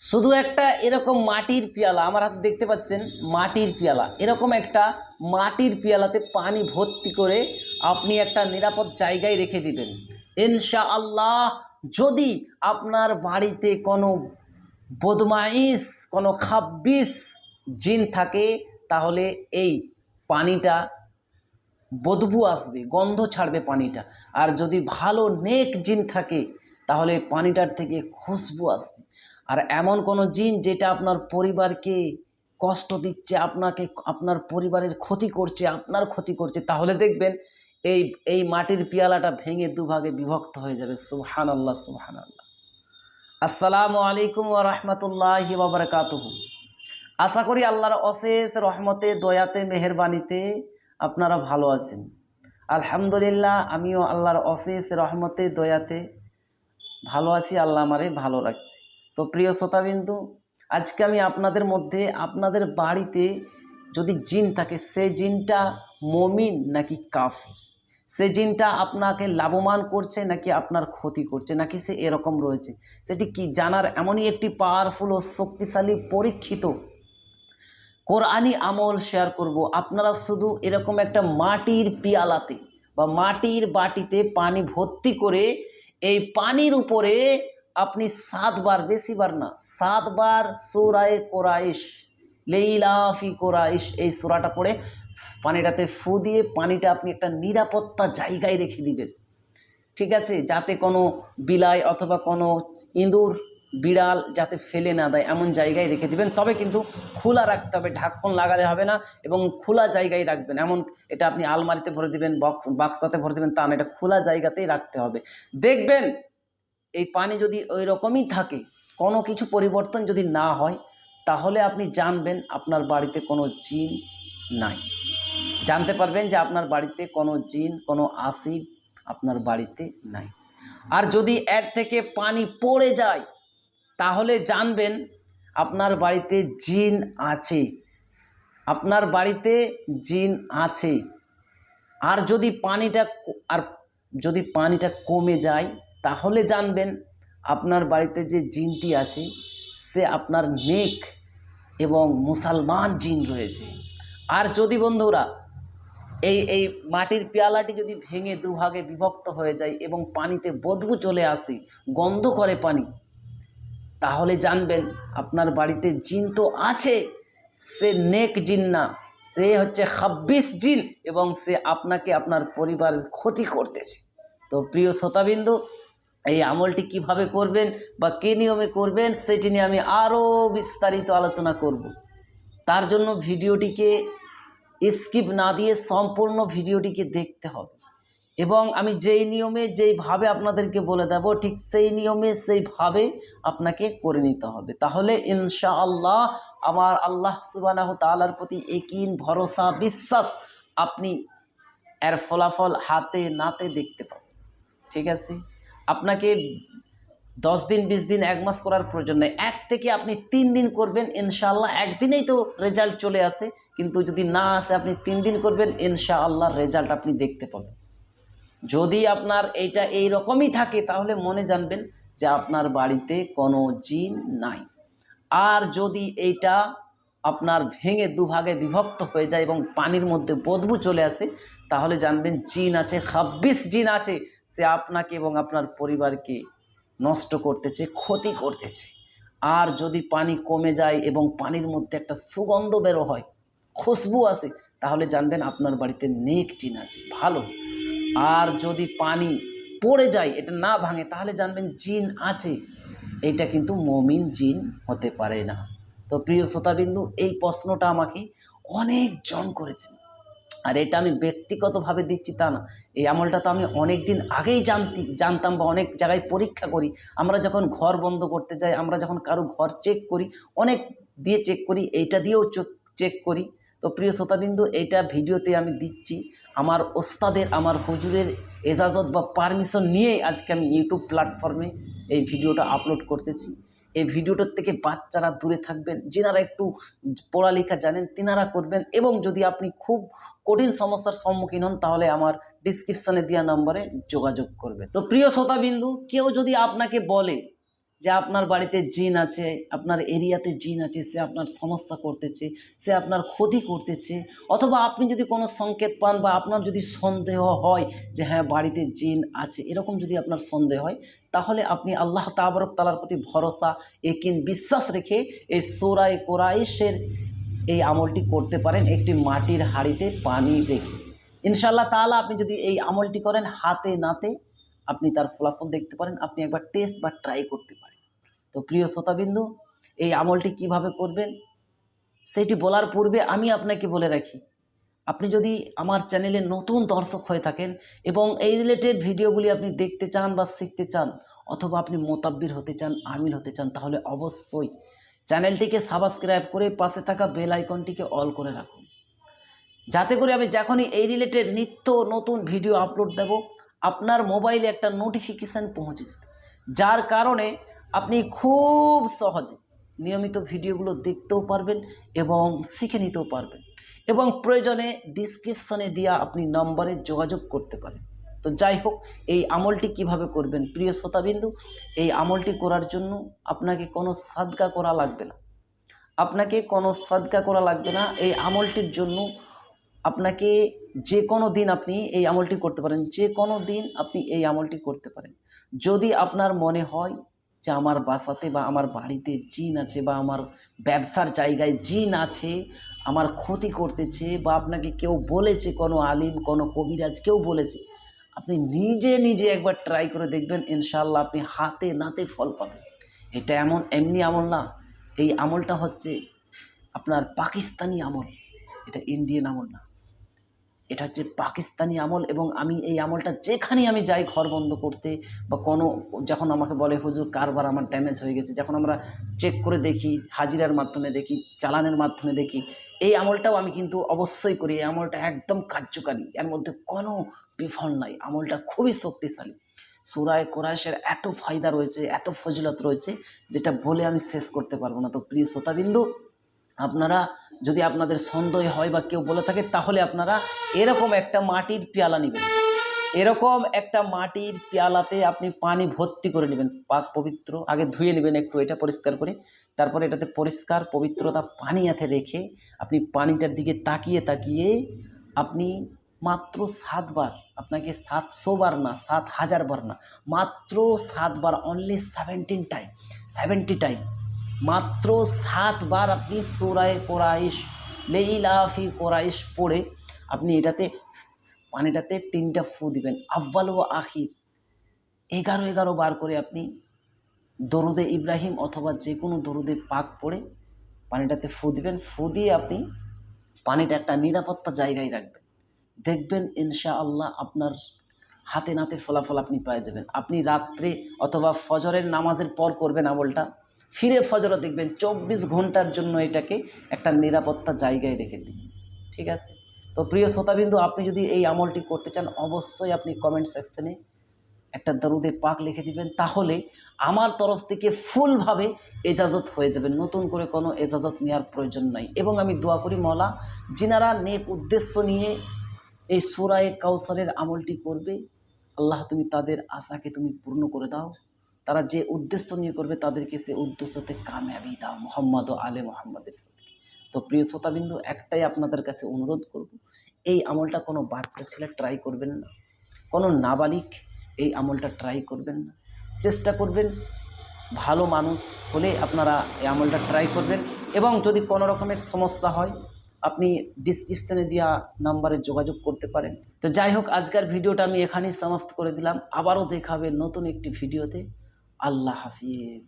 শুধু একটা এরকম মাটির পেয়ালা, আমার হাতে দেখতে পাচ্ছেন, মাটির পেয়ালা। এরকম একটা মাটির পেয়ালাতে পানি ভর্তি করে আপনি একটা নিরাপদ জায়গায় রেখে দিবেন। ইনশা আল্লাহ যদি আপনার বাড়িতে কোনো বদমাইশ, কোনো খাব্বিস জিন থাকে, তাহলে এই পানিটা, বদবু আসবে, গন্ধ ছাড়বে পানিটা। আর যদি ভালো নেক জিন থাকে, তাহলে পানিটার থেকে খুশবু আসবে। আর এমন কোনো জিন যেটা আপনার পরিবারকে কষ্ট দিচ্ছে, আপনাকে, আপনার পরিবারের ক্ষতি করছে, আপনার ক্ষতি করছে, তাহলে দেখবেন এই এই মাটির পিয়ালাটা ভেঙে দুভাগে বিভক্ত হয়ে যাবে। সুবহান আল্লাহ সুবহান আল্লাহ আসসালামু আলাইকুম রাহমাতুল্লাহি ওয়া বারাকাতুহু। আশা করি আল্লাহর অশেষ রহমতে, দয়াতে, মেহেরবানিতে আপনারা ভালো আছেন। আলহামদুলিল্লাহ, আমিও আল্লাহর অশেষ রহমতে, দয়াতে ভালো আছি, আল্লাহ আমারে ভালো রাখছে। তো প্রিয় শ্রোতাবিন্দু, আজকে আমি আপনাদের মধ্যে আপনাদের বাড়িতে যদি জিন থাকে, সে জিনটা মমিন নাকি কাফি সে জিনটা আপনাকে লাভবান করছে নাকি আপনার ক্ষতি করছে, নাকি সে এরকম রয়েছে? সেটি কি জানার এমনই একটি পাওয়ারফুল ও শক্তিশালী পরীক্ষিত কোরআনি আমল শেয়ার করব। আপনারা শুধু এরকম একটা মাটির পিয়ালাতে বা মাটির বাটিতে পানি ভর্তি করে এই পানির উপরে আপনি সাতবার বেশিবার না সাতবার সুরায় কোরাইশ লেইলাফি কোরাইশ এই সোরাটা পড়ে পানিটাতে ফু দিয়ে পানিটা আপনি একটা নিরাপত্তা জায়গায় রেখে দিবেন। ঠিক আছে? যাতে কোনো বিলাই অথবা কোনো ইঁদুর, বিড়াল যাতে ফেলে না দেয়, এমন জায়গায় রেখে দিবেন। তবে কিন্তু খোলা রাখতে হবে, ঢাকন লাগালে হবে না এবং খোলা জায়গায় রাখবেন। এমন এটা আপনি আলমারিতে ভরে দিবেন, বক্স, বাক্সাতে ভরে দিবেন, তা না, এটা খোলা জায়গাতেই রাখতে হবে। দেখবেন এই পানি যদি ওই রকমই থাকে, কোনো কিছু পরিবর্তন যদি না হয়, তাহলে আপনি জানবেন আপনার বাড়িতে কোনো জিন নাই। জানতে পারবেন যে আপনার বাড়িতে কোনো জিন, কোনো আসিব আপনার বাড়িতে নাই। আর যদি এর থেকে পানি পড়ে যায়, তাহলে জানবেন আপনার বাড়িতে জিন আছে। আপনার বাড়িতে জিন আছে। আর যদি পানিটা আর যদি পানিটা কমে যায় তাহলে জানবেন আপনার বাড়িতে যে জিনটি আছে, সে আপনার নেক এবং মুসলমান জিন রয়েছে। আর যদি বন্ধুরা এই এই মাটির পেয়ালাটি যদি ভেঙে দুভাগে বিভক্ত হয়ে যায় এবং পানিতে বদবু চলে আসে, গন্ধ করে পানি, তাহলে জানবেন আপনার বাড়িতে জিন তো আছে, সে নেক জিন না, সে হচ্ছে খাব্বিশ জিন এবং সে আপনাকে আপনার পরিবারের ক্ষতি করতেছে। তো প্রিয় শ্রোতাবিন্দু এই আমলটি কীভাবে করবেন বা কী নিয়মে করবেন সেটি নিয়ে আমি আরও বিস্তারিত আলোচনা করব। তার জন্য ভিডিওটিকে স্কিপ না দিয়ে সম্পূর্ণ ভিডিওটিকে দেখতে হবে। এবং আমি যেই নিয়মে যেইভাবে আপনাদেরকে বলে দেব, ঠিক সেই নিয়মে সেইভাবে আপনাকে করে নিতে হবে। তাহলে ইনশাআল্লাহ আমার আল্লাহ সুবানাহ তালার প্রতি একিন ভরসা, বিশ্বাস আপনি এর ফলাফল হাতে নাতে দেখতে পাবেন। ঠিক আছে? আপনাকে দশ দিন, বিশ দিন, এক মাস করার প্রয়োজন নেই। এক থেকে আপনি তিন দিন করবেন, ইনশাআল্লাহ। একদিনেই তো রেজাল্ট চলে আসে, কিন্তু যদি না আসে, আপনি তিন দিন করবেন, ইনশাআল্লাহ রেজাল্ট আপনি দেখতে পাবেন। যদি আপনার এইটা এই রকমই থাকে, তাহলে মনে জানবেন যে আপনার বাড়িতে কোনো জিন নাই। আর যদি এইটা আপনার ভেঙে দুভাগে বিভক্ত হয়ে যায় এবং পানির মধ্যে বদবু চলে আসে, তাহলে জানবেন জিন আছে খাব্বিশ জিন আছে, সে আপনাকে এবং আপনার পরিবারকে নষ্ট করতেছে, ক্ষতি করতেছে। আর যদি পানি কমে যায় এবং পানির মধ্যে একটা সুগন্ধ বেরো হয়, খুশবু আসে, তাহলে জানবেন আপনার বাড়িতে নেক জিন আছে, ভালো। আর যদি পানি পড়ে যায়, এটা না ভাঙে, তাহলে জানবেন জিন আছে। এটা কিন্তু মমিন জিন হতে পারে না। তো প্রিয় শ্রোতাবিন্দু, এই প্রশ্নটা আমাকে অনেকজন করেছে। আর এটা আমি ব্যক্তিগতভাবে দিচ্ছি তা না। এই আমলটা তো আমি অনেক দিন আগেই জানতি, জানতাম বা অনেক জায়গায় পরীক্ষা করি। আমরা যখন ঘর বন্ধ করতে যাই, আমরা যখন কারও ঘর চেক করি, অনেক দিয়ে চেক করি, এইটা দিয়েও চেক করি। তো প্রিয় শ্রোতাবিন্দু, এইটা ভিডিওতে আমি দিচ্ছি। আমার ওস্তাদের, আমার হুজুরের এজাজত বা পারমিশন নিয়েই আজকে আমি ইউটিউব প্ল্যাটফর্মে এই ভিডিওটা আপলোড করতেছি। এই ভিডিওটার থেকে বাচ্চারা দূরে থাকবেন, যেনারা একটু পড়ালেখা জানেন তেনারা করবেন এবং যদি আপনি খুব কঠিন সমস্যার সম্মুখীন হন, তাহলে আমার ডিসক্রিপশানে দেওয়া নম্বরে যোগাযোগ করবেন। তো প্রিয় শ্রোতাবিন্দু, কেউ যদি আপনাকে বলে যে আপনার বাড়িতে জিন আছে, আপনার এরিয়াতে জিন আছে, সে আপনার সমস্যা করতেছে, সে আপনার ক্ষতি করতেছে, অথবা আপনি যদি কোনো সংকেত পান বা আপনার যদি সন্দেহ হয় যে হ্যাঁ বাড়িতে জিন আছে, এরকম যদি আপনার সন্দেহ হয়, তাহলে আপনি আল্লাহ তাবরক তালার প্রতি ভরসা, একিন বিশ্বাস রেখে এই সোরায় কোরাইশের এই আমলটি করতে পারেন, একটি মাটির হাঁড়িতে পানি রেখে। ইনশাল্লাহ তাহলে আপনি যদি এই আমলটি করেন হাতে নাতে আপনি তার ফলাফল দেখতে পারেন, আপনি একবার টেস্ট বা ট্রাই করতে পারেন। তো প্রিয় শ্রোতাবিন্দু, এই আমলটি কীভাবে করবেন? সেটি বলার পূর্বে আমি আপনাকে বলে রাখি, আপনি যদি আমার চ্যানেলে নতুন দর্শক হয়ে থাকেন এবং এই রিলেটেড ভিডিওগুলি আপনি দেখতে চান বা শিখতে চান অথবা আপনি মোতাব্বির হতে চান আমিল হতে চান, তাহলে অবশ্যই চ্যানেলটিকে সাবস্ক্রাইব করে পাশে থাকা বেল আইকনটিকে অল করে রাখুন। যাতে করে আমি যখনই এই রিলেটেড নিত্য নতুন ভিডিও আপলোড দেব আপনার মোবাইলে একটা নোটিফিকেশান পৌঁছে যাবে। যার কারণে আপনি খুব সহজে নিয়মিত ভিডিওগুলো দেখতেও পারবেন এবং শিখে নিতেও পারবেন। এবং প্রয়োজনে ডিসক্রিপশনে দেওয়া আপনি নম্বরে যোগাযোগ করতে পারেন। তো যাই হোক, এই আমলটি কীভাবে করবেন প্রিয় শ্রোতাবিন্দু, এই আমলটি করার জন্য আপনাকে কোনো সাদকা করা লাগবে না। আপনাকে কোনো সাদকা করা লাগবে না। এই আমলটির জন্য আপনাকে যে কোনো দিন আপনি এই আমলটি করতে পারেন যে কোনো দিন আপনি এই আমলটি করতে পারেন। যদি আপনার মনে হয় যে আমার বাসাতে বা আমার বাড়িতে জিন আছে বা আমার ব্যবসার জায়গায় জিন আছে, আমার ক্ষতি করতেছে বা আপনাকে কেউ বলেছে, কোনো আলিম, কোনো কবিরাজ কেউ বলেছে, আপনি নিজে নিজে একবার ট্রাই করে দেখবেন ইনশাল্লাহ আপনি হাতে, নাতে ফল পাবেন। এটা এমন, এমনি আমল না। এই আমলটা হচ্ছে আপনার পাকিস্তানি আমল। এটা ইন্ডিয়ান আমল না। এটা হচ্ছে পাকিস্তানি আমল এবং আমি এই আমলটা যেখানে আমি যাই ঘর বন্ধ করতে বা কোনো, যখন আমাকে বলে, হুজুর, কারবার আমার ড্যামেজ হয়ে গেছে। যখন আমরা চেক করে দেখি, হাজিরার মাধ্যমে দেখি, চালানের মাধ্যমে দেখি, এই আমলটাও আমি কিন্তু অবশ্যই করি। এই আমলটা একদম কার্যকারী। এর মধ্যে কোনো বিফল নাই। আমলটা খুবই শক্তিশালী। সুরায় কোরআশের এত ফায়দা রয়েছে, এত ফজিলত রয়েছে, যেটা বলে আমি শেষ করতে পারব না। তো প্রিয় শ্রোতাবিন্দু আপনারা যদি আপনাদের সন্দেহ হয় বা কেউ বলে থাকে, তাহলে আপনারা এরকম একটা মাটির পেয়ালা নেবেন। এরকম একটা মাটির পেয়ালাতে আপনি পানি ভর্তি করে নেবেন। পাক পবিত্র, আগে ধুয়ে নেবেন একটু, এটা পরিষ্কার করে। তারপরে এটাতে পরিষ্কার, পবিত্রতা পানি হাতে রেখে আপনি পানিটার দিকে তাকিয়ে তাকিয়ে আপনি মাত্র সাতবার, আপনাকে সাতশো বার না, সাত হাজার বার না, মাত্র সাতবার only seventeen time seventy time মাত্র সাতবার আপনি সুরায় কোরাইশ লেইলাফি কোরাইশ পড়ে আপনি এটাতে পানিটাতে তিনটা ফু দিবেন। আব্বাল ও আখির, এগারো এগারো বার করে আপনি দরুদে ইব্রাহিম অথবা যে কোনো দরুদে পাক পড়ে পানিটাতে ফু দিবেন। ফু দিয়ে আপনি পানিটা একটা নিরাপত্তা জায়গায় রাখবেন। দেখবেন ইনশা আল্লাহ আপনার হাতে নাতে ফলাফল আপনি পেয়ে যাবেন। আপনি রাত্রে অথবা ফজরের নামাজের পর করবেন আমলটা। ফিরে ফজরও দেখবেন চব্বিশ ঘণ্টার জন্য এটাকে একটা নিরাপত্তা জায়গায় রেখে দিন। ঠিক আছে? তো প্রিয় শ্রোতাবিন্দু, আপনি যদি এই আমলটি করতে চান, অবশ্যই আপনি কমেন্ট সেকশনে একটা দরুদে পাক লিখে দিবেন, তাহলে আমার তরফ থেকে ফুলভাবে এজাজত হয়ে যাবে। নতুন করে কোনো এজাজত নেওয়ার প্রয়োজন নাই। এবং আমি দোয়া করি মলা যিনারা নেক উদ্দেশ্য নিয়ে এই সুরায় কাউসারের আমলটি করবে, আল্লাহ তুমি তাদের আশাকে তুমি পূর্ণ করে দাও। তারা যে উদ্দেশ্য নিয়ে করবে তাদেরকে সে উদ্দেশ্যতে কামিয়াবি দাও, মোহাম্মদ ও আলে মোহাম্মদের সাথে। তো প্রিয় শ্রোতাবিন্দু, একটাই আপনাদের কাছে অনুরোধ করব, এই আমলটা কোনো বাচ্চা ছেলে ট্রাই করবেন না। কোনো নাবালিক এই আমলটা ট্রাই করবেন না। চেষ্টা করবেন, ভালো মানুষ হলে আপনারা এই আমলটা ট্রাই করবেন এবং যদি কোনো রকমের সমস্যা হয়, আপনি ডিসক্রিপশনে দেওয়া নাম্বারে যোগাযোগ করতে পারেন। তো যাই হোক, আজকের ভিডিওটা আমি এখানেই সমাপ্ত করে দিলাম। আবারও দেখাবে নতুন একটি ভিডিওতে। আল্লাহ হাফিজ